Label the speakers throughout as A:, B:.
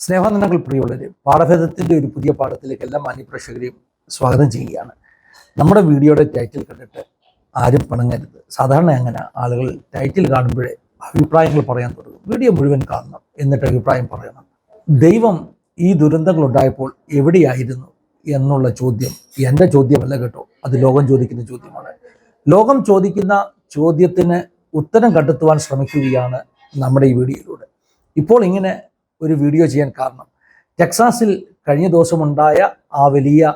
A: സ്നേഹാനന്ദങ്ങൾ പ്രിയമുള്ളവർ പാഠഭേദത്തിന്റെ ഒരു പുതിയ പാഠത്തിലേക്ക് എല്ലാ മാന്യപ്രേക്ഷകരെയും സ്വാഗതം ചെയ്യുകയാണ്. നമ്മുടെ വീഡിയോയുടെ ടൈറ്റിൽ കണ്ടിട്ട് ആരും പണങ്ങരുത്. സാധാരണ അങ്ങനെ ആളുകൾ ടൈറ്റിൽ കാണുമ്പോഴേ അഭിപ്രായങ്ങൾ പറയാൻ തുടങ്ങും. വീഡിയോ മുഴുവൻ കാണണം എന്നിട്ട് അഭിപ്രായം പറയണം. ദൈവം ഈ ദുരന്തങ്ങൾ ഉണ്ടായപ്പോൾ എവിടെയായിരുന്നു എന്നുള്ള ചോദ്യം എന്റെ ചോദ്യമല്ല കേട്ടോ. അത് ലോകം ചോദിക്കുന്ന ചോദ്യമാണ്. ലോകം ചോദിക്കുന്ന ചോദ്യത്തിന് ഉത്തരം കണ്ടെത്തുവാൻ ശ്രമിക്കുകയാണ് നമ്മുടെ ഈ വീഡിയോയിലൂടെ. ഇപ്പോൾ ഇങ്ങനെ ഒരു വീഡിയോ ചെയ്യാൻ കാരണം. ടെക്സാസിൽ കഴിഞ്ഞ ദിവസമുണ്ടായ ആ വലിയ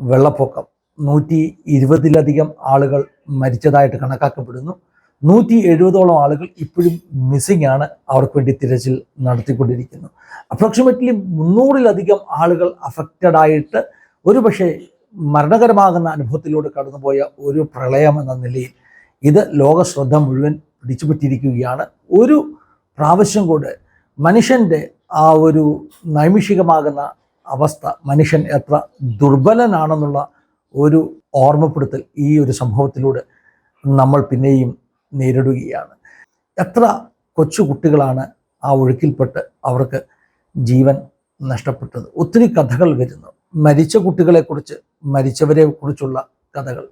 A: വെള്ളപ്പൊക്കം നൂറ്റി ഇരുപതിലധികം ആളുകൾ മരിച്ചതായിട്ട് കണക്കാക്കപ്പെടുന്നു. നൂറ്റി എഴുപതോളം ആളുകൾ ഇപ്പോഴും മിസ്സിംഗ് ആണ് അവർക്ക് വേണ്ടി തിരച്ചിൽ നടത്തിക്കൊണ്ടിരിക്കുന്നു. അപ്രോക്സിമേറ്റ്ലി മുന്നൂറിലധികം ആളുകൾ അഫക്റ്റഡ് ആയിട്ട് ഒരുപക്ഷെ മരണകരമാകുന്ന അനുഭവത്തിലൂടെ കടന്നുപോയ ഒരു പ്രളയം എന്ന നിലയിൽ ഇത് ലോക ശ്രദ്ധ മുഴുവൻ പിടിച്ചുപറ്റിയിരിക്കുകയാണ്. ഒരു പ്രാവശ്യം കൂടെ മനുഷ്യന്റെ ആ ഒരു നൈമിഷികമാകുന്ന അവസ്ഥ മനുഷ്യൻ എത്ര ദുർബലനാണെന്നുള്ള ഒരു ഓർമ്മപ്പെടുത്തൽ ഈ ഒരു സംഭവത്തിലൂടെ നമ്മൾ പിന്നെയും നേരിടുകയാണ്. എത്ര കൊച്ചു കുട്ടികളാണ് ആ ഒഴുക്കിൽപ്പെട്ട് അവർക്ക് ജീവൻ നഷ്ടപ്പെട്ടത്. ഒത്തിരി കഥകൾ വരുന്നു. മരിച്ച കുട്ടികളെക്കുറിച്ച് മരിച്ചവരെ കുറിച്ചുള്ള കഥകൾ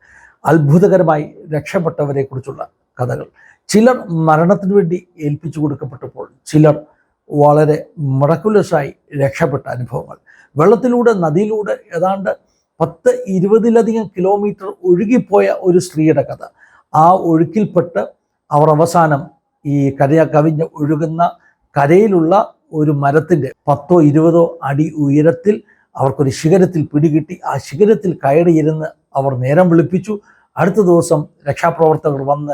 A: അത്ഭുതകരമായി രക്ഷപ്പെട്ടവരെക്കുറിച്ചുള്ള കഥകൾ. ചിലർ മരണത്തിനു വേണ്ടി ഏൽപ്പിച്ചു കൊടുക്കപ്പെട്ടപ്പോൾ ചിലർ വളരെ മറക്കുലസായി രക്ഷപ്പെട്ട അനുഭവങ്ങൾ. വെള്ളത്തിലൂടെ നദിയിലൂടെ ഏതാണ്ട് പത്ത് ഇരുപതിലധികം കിലോമീറ്റർ ഒഴുകിപ്പോയ ഒരു സ്ത്രീയുടെ കഥ. ആ ഒഴുക്കിൽപ്പെട്ട് അവർ അവസാനം ഈ കരയ കവിഞ്ഞ് ഒഴുകുന്ന കരയിലുള്ള ഒരു മരത്തിന്റെ പത്തോ ഇരുപതോ അടി ഉയരത്തിൽ അവർക്കൊരു ശിഖരത്തിൽ പിടികിട്ടി. ആ ശിഖരത്തിൽ കയറിയിരുന്ന് അവർ നേരം വിളിപ്പിച്ചു. അടുത്ത ദിവസം രക്ഷാപ്രവർത്തകർ വന്ന്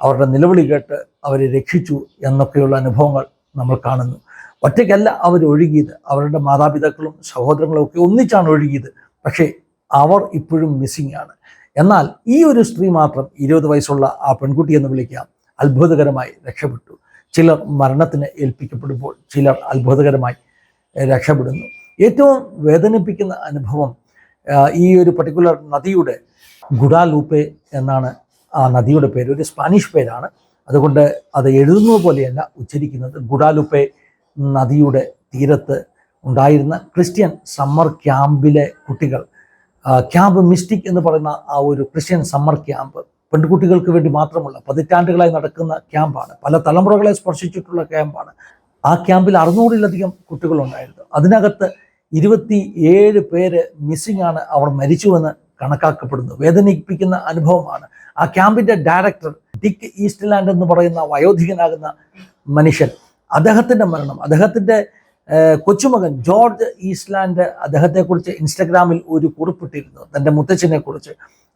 A: അവരുടെ നിലവിളി കേട്ട് അവരെ രക്ഷിച്ചു എന്നൊക്കെയുള്ള അനുഭവങ്ങൾ നമ്മൾ കാണുന്നു. ഒറ്റയ്ക്കല്ല അവർ ഒഴുകിയത്. അവരുടെ മാതാപിതാക്കളും സഹോദരങ്ങളും ഒക്കെ ഒന്നിച്ചാണ് ഒഴുകിയത്. പക്ഷേ അവർ ഇപ്പോഴും മിസ്സിംഗ് ആണ്. എന്നാൽ ഈ ഒരു സ്ത്രീ മാത്രം ഇരുപത് വയസ്സുള്ള ആ പെൺകുട്ടി എന്ന് വിളിക്കാം അത്ഭുതകരമായി രക്ഷപ്പെട്ടു. ചിലർ മരണത്തിന് ഏൽപ്പിക്കപ്പെടുമ്പോൾ ചിലർ അത്ഭുതകരമായി രക്ഷപ്പെടുന്നു. ഏറ്റവും വേദനിപ്പിക്കുന്ന അനുഭവം ഈ ഒരു പർട്ടിക്കുലർ നദിയുടെ ഗുഡാലൂപ്പെ എന്നാണ് ആ നദിയുടെ പേര്. ഒരു സ്പാനിഷ് പേരാണ്. അതുകൊണ്ട് അത് എഴുതുന്നത് പോലെയല്ല ഉച്ചരിക്കുന്നത് ഗുഡാലുപ്പെ നദിയുടെ തീരത്ത് ഉണ്ടായിരുന്ന ക്രിസ്ത്യൻ സമ്മർ ക്യാമ്പിലെ കുട്ടികൾ. ക്യാമ്പ് മിസ്റ്റിക് എന്ന് പറയുന്ന ആ ഒരു ക്രിസ്ത്യൻ സമ്മർ ക്യാമ്പ് പെൺകുട്ടികൾക്ക് വേണ്ടി മാത്രമുള്ള പതിറ്റാണ്ടുകളായി നടക്കുന്ന ക്യാമ്പാണ്. പല തലമുറകളെ സ്പർശിച്ചിട്ടുള്ള ക്യാമ്പാണ്. ആ ക്യാമ്പിൽ അറുന്നൂറിലധികം കുട്ടികളുണ്ടായിരുന്നു. അതിനകത്ത് ഇരുപത്തി ഏഴ് പേര് മിസ്സിംഗ് ആണ് അവർ മരിച്ചുവെന്ന് കണക്കാക്കപ്പെടുന്നു. വേദനിപ്പിക്കുന്ന അനുഭവമാണ്. ആ ക്യാമ്പിന്റെ ഡയറക്ടർ ഡിക്ക് ഈസ്റ്റ്ലാൻഡ് എന്ന് പറയുന്ന വയോധികനാകുന്ന മനുഷ്യൻ. അദ്ദേഹത്തിന്റെ മരണം അദ്ദേഹത്തിന്റെ കൊച്ചുമകൻ ജോർജ് ഈസ്റ്റ്ലാൻഡ് അദ്ദേഹത്തെക്കുറിച്ച് ഇൻസ്റ്റഗ്രാമിൽ ഒരു കുറിപ്പിട്ടിരുന്നു തന്റെ മുത്തച്ഛനെ കുറിച്ച്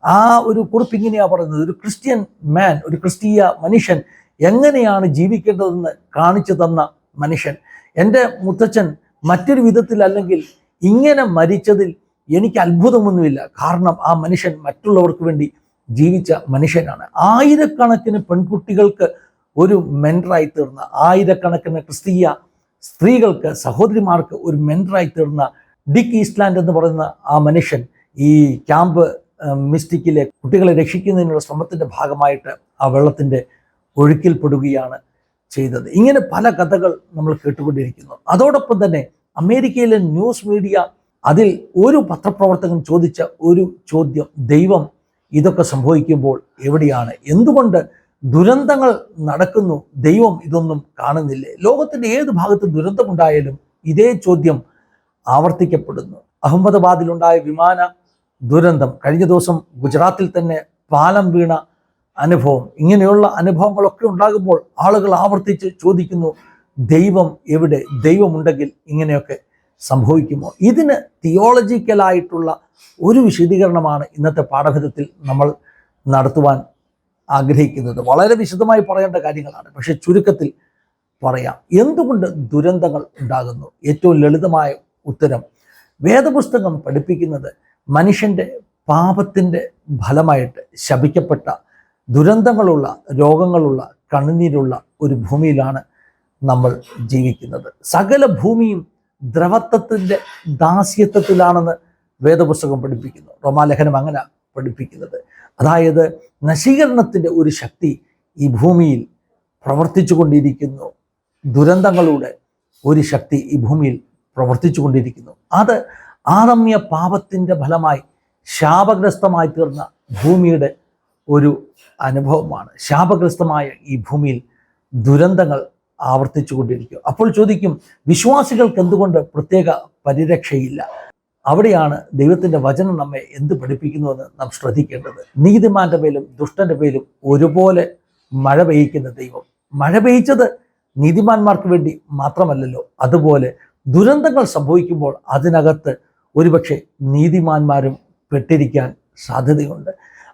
A: ആ ഒരു കുറിപ്പ് ഇങ്ങനെയാണ് പറയുന്നത്. ഒരു ക്രിസ്ത്യൻ മാൻ ഒരു ക്രിസ്തീയ മനുഷ്യൻ എങ്ങനെയാണ് ജീവിക്കേണ്ടതെന്ന് കാണിച്ചു തന്ന മനുഷ്യൻ. എന്റെ മുത്തച്ഛൻ മറ്റൊരു വിധത്തിലല്ലെങ്കിൽ ഇങ്ങനെ മരിച്ചതിൽ എനിക്ക് അത്ഭുതമൊന്നുമില്ല. കാരണം ആ മനുഷ്യൻ മറ്റുള്ളവർക്ക് വേണ്ടി ജീവിച്ച മനുഷ്യനാണ്. ആയിരക്കണക്കിന് പെൺകുട്ടികൾക്ക് ഒരു മെന്ററായി തീർന്ന ആയിരക്കണക്കിന് ക്രിസ്തീയ സ്ത്രീകൾക്ക് സഹോദരിമാർക്ക് ഒരു മെന്ററായി തീർന്ന ഡിക്ക് ഈസ്റ്റ്ലാൻഡ് എന്ന് പറയുന്ന ആ മനുഷ്യൻ ഈ ക്യാമ്പ് മിസ്റ്റിക്കിലെ കുട്ടികളെ രക്ഷിക്കുന്നതിനുള്ള ശ്രമത്തിന്റെ ഭാഗമായിട്ട് ആ വെള്ളത്തിന്റെ ഒഴുക്കിൽപ്പെടുകയാണ് ചെയ്തത്. ഇങ്ങനെ പല കഥകൾ നമ്മൾ കേട്ടുകൊണ്ടിരിക്കുന്നു. അതോടൊപ്പം തന്നെ അമേരിക്കയിലെ ന്യൂസ് മീഡിയ അതിൽ ഒരു പത്രപ്രവർത്തകൻ ചോദിച്ച ഒരു ചോദ്യം ദൈവം ഇതൊക്കെ സംഭവിക്കുമ്പോൾ എവിടെയാണ്? എന്തുകൊണ്ട് ദുരന്തങ്ങൾ നടക്കുന്നു? ദൈവം ഇതൊന്നും കാണുന്നില്ലേ? ലോകത്തിന്റെ ഏത് ഭാഗത്ത് ദുരന്തമുണ്ടായാലും ഇതേ ചോദ്യം ആവർത്തിക്കപ്പെടുന്നു. അഹമ്മദാബാദിലുണ്ടായ വിമാന ദുരന്തം കഴിഞ്ഞ ദിവസം ഗുജറാത്തിൽ തന്നെ പാലം വീണ അനുഭവം. ഇങ്ങനെയുള്ള അനുഭവങ്ങളൊക്കെ ഉണ്ടാകുമ്പോൾ ആളുകൾ ആവർത്തിച്ച് ചോദിക്കുന്നു ദൈവം എവിടെ? ദൈവമുണ്ടെങ്കിൽ ഇങ്ങനെയൊക്കെ സംഭവിക്കുമോ? ഇതിന് തിയോളജിക്കലായിട്ടുള്ള ഒരു വിശദീകരണമാണ് ഇന്നത്തെ പാഠഭേദത്തിൽ നമ്മൾ നടത്തുവാൻ ആഗ്രഹിക്കുന്നത്. വളരെ വിശദമായി പറയേണ്ട കാര്യങ്ങളാണ്. പക്ഷേ ചുരുക്കത്തിൽ പറയാം. എന്തുകൊണ്ട് ദുരന്തങ്ങൾ ഉണ്ടാകുന്നു? ഏറ്റവും ലളിതമായ ഉത്തരം വേദപുസ്തകം പഠിപ്പിക്കുന്നത് മനുഷ്യന്റെ പാപത്തിന്റെ ഫലമായിട്ട് ശപിക്കപ്പെട്ട ദുരന്തങ്ങളുള്ള രോഗങ്ങളുള്ള കണ്ണുനീരുള്ള ഒരു ഭൂമിയിലാണ് നമ്മൾ ജീവിക്കുന്നത്. സകല ഭൂമിയും ദ്രവത്വത്തിന്റെ ദാസ്യത്വത്തിലാണെന്ന് വേദപുസ്തകം പഠിപ്പിക്കുന്നു. റോമാലേഖനം അങ്ങനെ പഠിപ്പിക്കുന്നത്. അതായത് നശീകരണത്തിന്റെ ഒരു ശക്തി ഈ ഭൂമിയിൽ പ്രവർത്തിച്ചു കൊണ്ടിരിക്കുന്നു ദുരന്തങ്ങളുടെ ഒരു ശക്തി ഈ ഭൂമിയിൽ പ്രവർത്തിച്ചു കൊണ്ടിരിക്കുന്നു അത് ആദമ്യ പാപത്തിന്റെ ഫലമായി ശാപഗ്രസ്തമായി തീർന്ന ഭൂമിയുടെ ഒരു അനുഭവമാണ്. ശാപഗ്രസ്തമായ ഈ ഭൂമിയിൽ ദുരന്തങ്ങൾ ആവർത്തിച്ചു കൊണ്ടിരിക്കും അപ്പോൾ ചോദിക്കും വിശ്വാസികൾക്ക് എന്തുകൊണ്ട് പ്രത്യേക പരിരക്ഷയില്ല? അവിടെയാണ് ദൈവത്തിന്റെ വചനം നമ്മെ എന്ത് പഠിപ്പിക്കുന്നുവെന്ന് നാം ശ്രദ്ധിക്കേണ്ടത്. നീതിമാന്റെ മേലും ദുഷ്ടന്റെ മേലും ഒരുപോലെ മഴ പെയ്യിക്കുന്ന ദൈവം. മഴ പെയ്ച്ചത് നീതിമാന്മാർക്ക് വേണ്ടി മാത്രമല്ലല്ലോ അതുപോലെ ദുരന്തങ്ങൾ സംഭവിക്കുമ്പോൾ അതിനകത്ത് ഒരുപക്ഷെ നീതിമാന്മാരും പെട്ടിരിക്കാൻ സാധ്യതയുണ്ട്.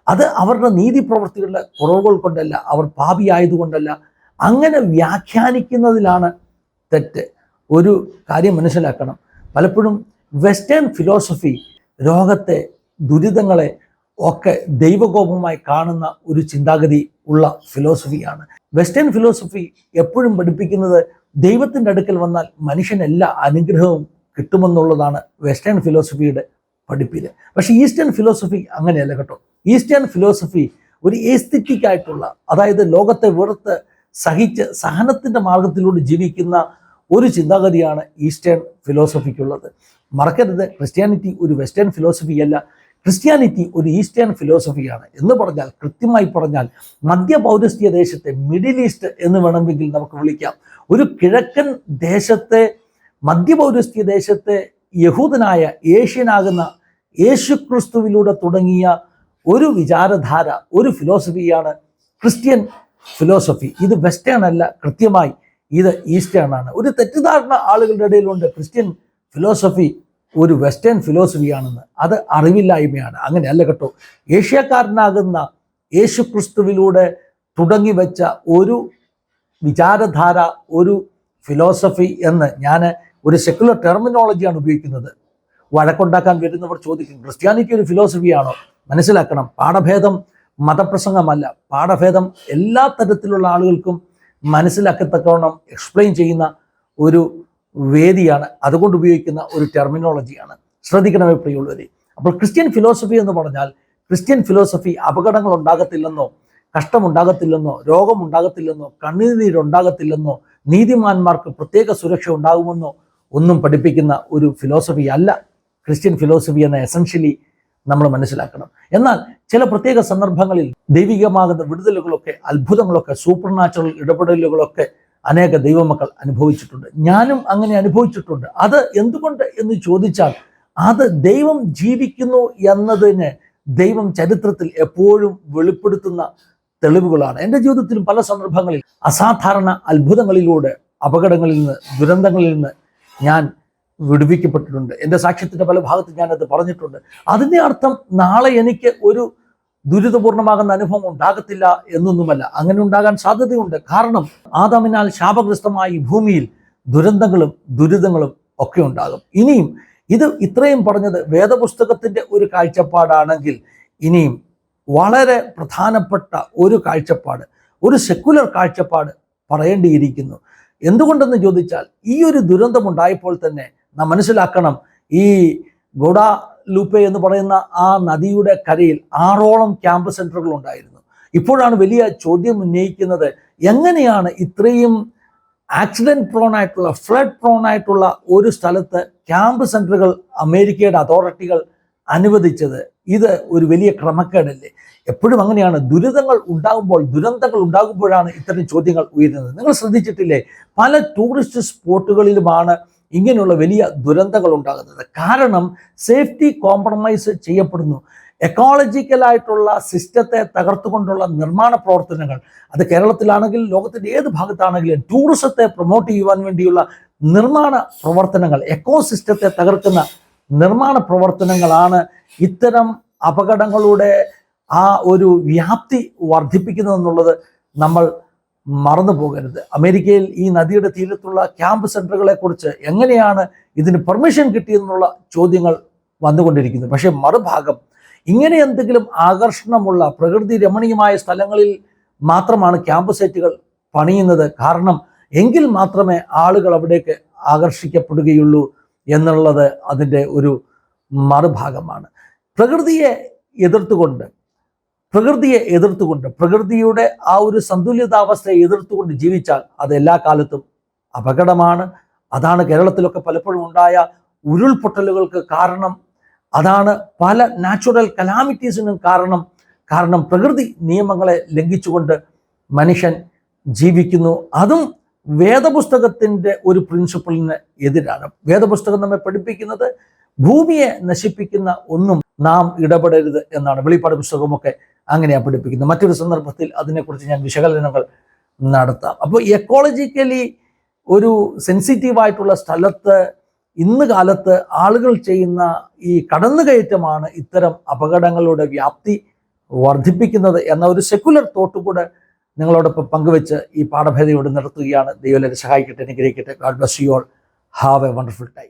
A: അത് അവരുടെ നീതി പ്രവൃത്തികളുടെ കുറവുകൾ കൊണ്ടല്ല അവർ പാപിയായതുകൊണ്ടല്ല അങ്ങനെ വ്യാഖ്യാനിക്കുന്നതിലാണ് തെറ്റ്. ഒരു കാര്യം മനസ്സിലാക്കണം. പലപ്പോഴും വെസ്റ്റേൺ ഫിലോസഫി രോഗത്തെ ദുരിതങ്ങളെ ഒക്കെ ദൈവകോപമായി കാണുന്ന ഒരു ചിന്താഗതി ഉള്ള ഫിലോസഫിയാണ്. വെസ്റ്റേൺ ഫിലോസഫി എപ്പോഴും പഠിപ്പിക്കുന്നത് ദൈവത്തിന്റെ അടുക്കൽ വന്നാൽ മനുഷ്യന് എല്ലാ അനുഗ്രഹവും കിട്ടുമെന്നുള്ളതാണ് വെസ്റ്റേൺ ഫിലോസഫിയുടെ പഠിപ്പിൽ. പക്ഷേ ഈസ്റ്റേൺ ഫിലോസഫി അങ്ങനെയല്ല കേട്ടോ. ഈസ്റ്റേൺ ഫിലോസഫി ഒരു ഏസ്തിറ്റിക് ആയിട്ടുള്ള അതായത് ലോകത്തെ വെറുത്ത് സഹിച്ച് സഹനത്തിന്റെ മാർഗത്തിലൂടെ ജീവിക്കുന്ന ഒരു ചിന്താഗതിയാണ് ഈസ്റ്റേൺ ഫിലോസഫിക്കുള്ളത്. മറക്കരുത് ക്രിസ്ത്യാനിറ്റി ഒരു വെസ്റ്റേൺ ഫിലോസഫിയല്ല. ക്രിസ്ത്യാനിറ്റി ഒരു ഈസ്റ്റേൺ ഫിലോസഫിയാണ്. എന്ന് പറഞ്ഞാൽ കൃത്യമായി പറഞ്ഞാൽ മധ്യ പൗരസ്ത്യ ദേശത്തെ മിഡിൽ ഈസ്റ്റ് എന്ന് വേണമെങ്കിൽ നമുക്ക് വിളിക്കാം. ഒരു കിഴക്കൻ ദേശത്തെ മധ്യ പൗരസ്ത്യ ദേശത്തെ യഹൂദനായ ഏഷ്യനാകുന്ന യേശുക്രിസ്തുവിലൂടെ തുടങ്ങിയ ഒരു വിചാരധാര ഒരു ഫിലോസഫിയാണ് ക്രിസ്ത്യൻ ഫിലോസഫി ഇത് വെസ്റ്റേൺ അല്ല കൃത്യമായി ഇത് ഈസ്റ്റേൺ ആണ്. ഒരു തെറ്റിദ്ധാരണ ആളുകളുടെ ഇടയിലുണ്ട്. ക്രിസ്ത്യൻ ഫിലോസഫി ഒരു വെസ്റ്റേൺ ഫിലോസഫിയാണെന്ന് അത് അറിവില്ലായ്മയാണ്. അങ്ങനെയല്ല കേട്ടോ. ഏഷ്യക്കാരനാകുന്ന യേശു ക്രിസ്തുവിലൂടെ തുടങ്ങി വെച്ച ഒരു വിചാരധാര ഒരു ഫിലോസഫി എന്ന് ഞാൻ ഒരു സെക്കുലർ ടെർമിനോളജിയാണ് ഉപയോഗിക്കുന്നത്. വഴക്കുണ്ടാക്കാൻ വരുന്നവർ ചോദിക്കും ക്രിസ്ത്യാനിറ്റി ഒരു ഫിലോസഫിയാണോ മനസ്സിലാക്കണം. പാഠഭേദം മതപ്രസംഗമല്ല പാഠഭേദം എല്ലാ തരത്തിലുള്ള ആളുകൾക്കും മനസ്സിലാക്കത്തക്കവണ്ണം എക്സ്പ്ലെയിൻ ചെയ്യുന്ന ഒരു വേദിയാണ് അതുകൊണ്ട് ഉപയോഗിക്കുന്ന ഒരു ടെർമിനോളജിയാണ് ശ്രദ്ധിക്കണമേ പ്രിയുള്ളവരെ അപ്പോൾ ക്രിസ്ത്യൻ ഫിലോസഫി എന്ന് പറഞ്ഞാൽ ക്രിസ്ത്യൻ ഫിലോസഫി അപകടങ്ങൾ ഉണ്ടാകത്തില്ലെന്നോ കഷ്ടമുണ്ടാകത്തില്ലെന്നോ രോഗമുണ്ടാകത്തില്ലെന്നോ കണ്ണുനീരുണ്ടാകത്തില്ലെന്നോ നീതിമാന്മാർക്ക് പ്രത്യേക സുരക്ഷ ഉണ്ടാകുമെന്നോ ഒന്നും പഠിപ്പിക്കുന്ന ഒരു ഫിലോസഫി അല്ല. ക്രിസ്ത്യൻ ഫിലോസഫി എന്ന എസൻഷ്യലി നമ്മൾ മനസ്സിലാക്കണം. എന്നാൽ ചില പ്രത്യേക സന്ദർഭങ്ങളിൽ ദൈവികമാകുന്ന വിടുതലുകളൊക്കെ അത്ഭുതങ്ങളൊക്കെ സൂപ്പർ നാച്ചുറൽ ഇടപെടലുകളൊക്കെ അനേക ദൈവമക്കൾ അനുഭവിച്ചിട്ടുണ്ട്. ഞാനും അങ്ങനെ അനുഭവിച്ചിട്ടുണ്ട്. അത് എന്തുകൊണ്ട് എന്ന് ചോദിച്ചാൽ അത് ദൈവം ജീവിക്കുന്നു എന്നതിന് ദൈവം ചരിത്രത്തിൽ എപ്പോഴും വെളിപ്പെടുത്തുന്ന തെളിവുകളാണ്. എന്റെ ജീവിതത്തിലും പല സന്ദർഭങ്ങളിൽ അസാധാരണ അത്ഭുതങ്ങളിലൂടെ അപകടങ്ങളിൽ നിന്ന് ദുരന്തങ്ങളിൽ നിന്ന് ഞാൻ വിടുവിക്കപ്പെട്ടിട്ടുണ്ട്. എന്റെ സാക്ഷ്യത്തിന്റെ പല ഭാഗത്ത് ഞാനത് പറഞ്ഞിട്ടുണ്ട്. അതിന്റെ അർത്ഥം നാളെ എനിക്ക് ഒരു ദുരിതപൂർണമാകുന്ന അനുഭവം ഉണ്ടാകത്തില്ല എന്നൊന്നുമല്ല. അങ്ങനെ ഉണ്ടാകാൻ സാധ്യതയുണ്ട്. കാരണം ആദാമിനാൽ ശാപഗ്രസ്തമായി ഭൂമിയിൽ ദുരന്തങ്ങളും ദുരിതങ്ങളും ഒക്കെ ഉണ്ടാകും. ഇനിയും ഇത് ഇത്രയും പറഞ്ഞത് വേദപുസ്തകത്തിന്റെ ഒരു കാഴ്ചപ്പാടാണെങ്കിൽ ഇനിയും വളരെ പ്രധാനപ്പെട്ട ഒരു കാഴ്ചപ്പാട് ഒരു സെക്കുലർ കാഴ്ചപ്പാട് പറയേണ്ടിയിരിക്കുന്നു. എന്തുകൊണ്ടെന്ന് ചോദിച്ചാൽ ഈ ഒരു ദുരന്തമുണ്ടായപ്പോൾ തന്നെ നാം മനസ്സിലാക്കണം ഈ ഗോഡ ലൂപ്പെ എന്ന് പറയുന്ന ആ നദിയുടെ കരയിൽ ആറോളം ക്യാമ്പ് സെന്ററുകൾ ഉണ്ടായിരുന്നു. ഇപ്പോഴാണ് വലിയ ചോദ്യം ഉന്നയിക്കുന്നത് എങ്ങനെയാണ് ഇത്രയും ആക്സിഡന്റ് പ്രോൺ ആയിട്ടുള്ള ഫ്ലഡ് പ്രോൺ ആയിട്ടുള്ള ഒരു സ്ഥലത്ത് ക്യാമ്പ് സെന്ററുകൾ അമേരിക്കയുടെ അതോറിറ്റികൾ അനുവദിച്ചത്? ഇത് ഒരു വലിയ ക്രമക്കേടല്ലേ? എപ്പോഴും അങ്ങനെയാണ്. ദുരിതങ്ങൾ ഉണ്ടാകുമ്പോൾ ദുരന്തങ്ങൾ ഉണ്ടാകുമ്പോഴാണ് ഇത്തരം ചോദ്യങ്ങൾ ഉയരുന്നത്. നിങ്ങൾ ശ്രദ്ധിച്ചിട്ടില്ലേ? പല ടൂറിസ്റ്റ് സ്പോട്ടുകളിലുമാണ് ഇങ്ങനെയുള്ള വലിയ ദുരന്തങ്ങൾ ഉണ്ടാകുന്നത് കാരണം സേഫ്റ്റി കോംപ്രമൈസ് ചെയ്യപ്പെടുന്നു. എക്കോളജിക്കലായിട്ടുള്ള സിസ്റ്റത്തെ തകർത്തുകൊണ്ടുള്ള നിർമ്മാണ പ്രവർത്തനങ്ങൾ അത് കേരളത്തിലാണെങ്കിൽ ലോകത്തിന്റെ ഏത് ഭാഗത്താണെങ്കിലും ടൂറിസത്തെ പ്രൊമോട്ട് ചെയ്യുവാൻ വേണ്ടിയുള്ള നിർമ്മാണ പ്രവർത്തനങ്ങൾ എക്കോ സിസ്റ്റത്തെ തകർക്കുന്ന നിർമ്മാണ പ്രവർത്തനങ്ങളാണ് ഇത്തരം അപകടങ്ങളുടെ ആ ഒരു വ്യാപ്തി വർദ്ധിപ്പിക്കുന്നതെന്നുള്ളത് നമ്മൾ മറന്നു പോകരുത്. അമേരിക്കയിൽ ഈ നദിയുടെ തീരത്തുള്ള ക്യാമ്പ് സെന്ററുകളെ കുറിച്ച് എങ്ങനെയാണ് ഇതിന് പെർമിഷൻ കിട്ടിയെന്നുള്ള ചോദ്യങ്ങൾ വന്നുകൊണ്ടിരിക്കുന്നത് പക്ഷേ മറുഭാഗം ഇങ്ങനെ എന്തെങ്കിലും ആകർഷണമുള്ള പ്രകൃതി രമണീയമായ സ്ഥലങ്ങളിൽ മാത്രമാണ് ക്യാമ്പ് സൈറ്റുകൾ പണിയുന്നത്. കാരണം എങ്കിൽ മാത്രമേ ആളുകൾ അവിടേക്ക് ആകർഷിക്കപ്പെടുകയുള്ളൂ എന്നുള്ളത് അതിന്റെ ഒരു മറുഭാഗമാണ്. പ്രകൃതിയെ എതിർത്തുകൊണ്ട് പ്രകൃതിയെ എതിർത്തുകൊണ്ട് പ്രകൃതിയുടെ ആ ഒരു സന്തുലിതാവസ്ഥയെ എതിർത്തുകൊണ്ട് ജീവിച്ചാൽ അത് എല്ലാ കാലത്തും അപകടമാണ്. അതാണ് കേരളത്തിലൊക്കെ പലപ്പോഴും ഉണ്ടായ ഉരുൾപൊട്ടലുകൾക്ക് കാരണം. അതാണ് പല നാച്ചുറൽ കലാമിറ്റീസിനും കാരണം. കാരണം പ്രകൃതി നിയമങ്ങളെ ലംഘിച്ചുകൊണ്ട് മനുഷ്യൻ ജീവിക്കുന്നു. അതും വേദപുസ്തകത്തിന്റെ ഒരു പ്രിൻസിപ്പിളിന് എതിരാണ്. വേദപുസ്തകം നമ്മെ പഠിപ്പിക്കുന്നത് ഭൂമിയെ നശിപ്പിക്കുന്ന ഒന്നും നാം ഇടപെടരുത് എന്നാണ്. വെളിപ്പാട് പുസ്തകമൊക്കെ അങ്ങനെയാണ് പഠിപ്പിക്കുന്നത്. മറ്റൊരു സന്ദർഭത്തിൽ അതിനെക്കുറിച്ച് ഞാൻ വിശകലനങ്ങൾ നടത്താം. അപ്പോൾ എക്കോളജിക്കലി ഒരു സെൻസിറ്റീവായിട്ടുള്ള സ്ഥലത്ത് ഇന്ന് കാലത്ത് ആളുകൾ ചെയ്യുന്ന ഈ കടന്നുകയറ്റമാണ് ഇത്തരം അപകടങ്ങളുടെ വ്യാപ്തി വർദ്ധിപ്പിക്കുന്നത് എന്ന ഒരു സെക്കുലർ തോട്ട് കൂടെ നിങ്ങളോടൊപ്പം പങ്കുവെച്ച് ഈ പാഠഭേദയോട് നിർത്തുകയാണ്. ദൈവം സഹായിക്കട്ടെ അനുഗ്രഹിക്കട്ടെ. God bless you all have a wonderful time